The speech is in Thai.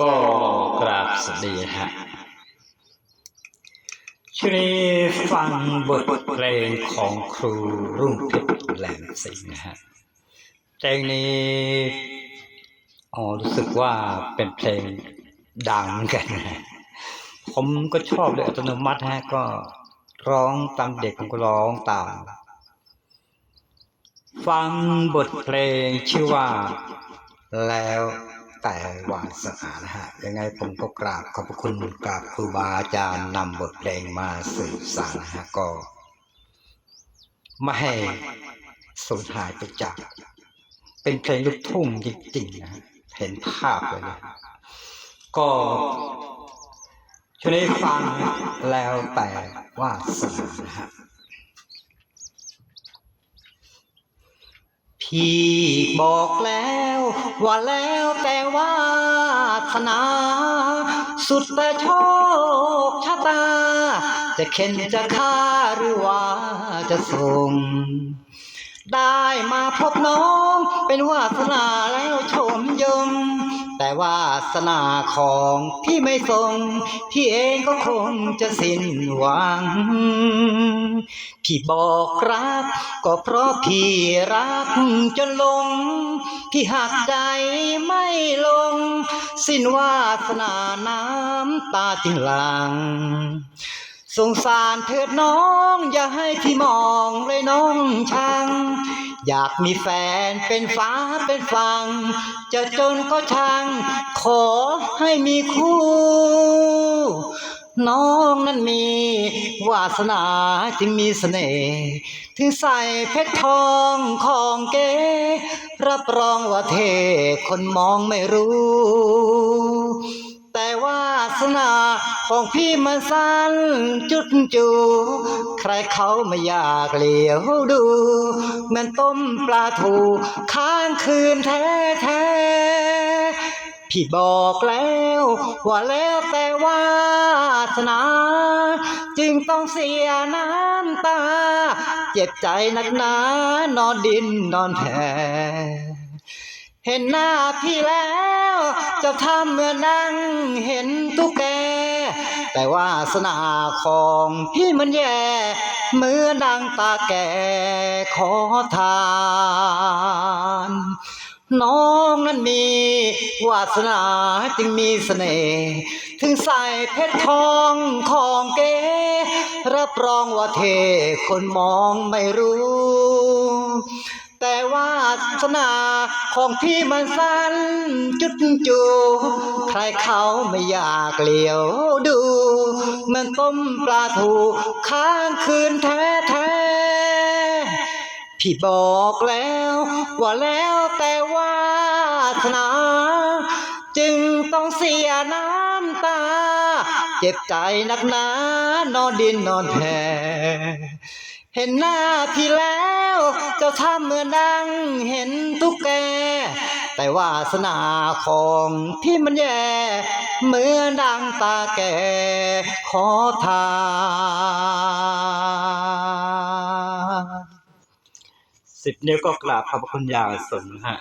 ก็กราบสวัสดีฮะช่วงนี้ฟังบทเพลงของครูรุ่งเพชรแหลมสิงห์นะฮะเพลงนี้อ๋อรู้สึกว่าเป็นเพลงดังเหมือนกันนะผมก็ชอบเลยอัตโนมัติฮะก็ร้องตามเด็กผมก็ร้องตาม ฟังบทเพลงชื่อว่าแล้ว แต่วาสนานะฮะยังไงผมก็กราบขอบพระคุณกราบครูบาอาจารย์นำบทเพลงมาสื่อสารนะฮะก็ไม่ให้สูญหายไปจาก เป็นเพลงลูกทุ่งจริงๆนะฮะเห็นภาพเลยนะก็ช่วงนี้ฟังแล้วแต่วาสนานะฮะ พี่บอกแล้วว่าแล้วแต่ว่าธนา สุดแต่โชคชะตา จะเข็นจะฆ่าหรือว่าจะส่งได้มาพบน้องเป็นวาสนาแล้วชมยม แต่วาสนาของพี่ไม่ทรงพี่เองก็คงจะสิ้นหวัง พี่บอกรัก ก็เพราะพี่รักจนลง พี่หักใจไม่ลง สิ้นวาสนาน้ำตาจึงหลังสงสารเถิดน้อง อย่าให้พี่มองเลยน้องช่าง อยากมีแฟนเป็นฟ้าเป็นฟัง จะจนก็ช่าง ขอให้มีคู่ น้องนั้นมีวาสนาจึงมีเสน่ห์ถึงใส่เพชรทองของเก๋ รับรองว่าเทคนมองไม่รู้ แต่วาสนา ของพี่มันสั้นจุดจู ใครเขาไม่อยากเหลียวดู มันต้มปลาทูค้างคืนแท้แท้ๆพี่บอกแล้วว่าแล้วแต่วาสนา จึงต้องเสียน้ำตา เจ็บใจนักหนานอนดินนอนแผ่เห็นหน้าพี่แล้ว จะทำเมื่อนั่งเห็นตุ๊กแก แต่ว่าสนาของพี่มันแย่เหมือนนางตาแก่ขอทาน น้องนั้นมีวาสนาจึงมีเสน่ห์ถึงใส่เพชรทองของเก๋รับรองว่าเทคนมองไม่รู้ สนาของพี่มันสั้นจุดจู ใครเขาไม่อยากเลียวดู มันต้มปลาถูค้างคืนแท้แท้ๆพี่บอกแล้ว ว่าแล้วแต่ว่าสนา จึงต้องเสียน้ำตา เจ็บใจนักหนานอนดินนอนแผ่ เห็นหน้าพี่แล้วเจ้าทำเมื่อนั่งเห็นทุกแก แต่วาสนาของพี่มันแย่เหมือนดังตาแก่ขอทานสิบนิ้วก็กราบขอบพระคุณอย่างสูงฮะ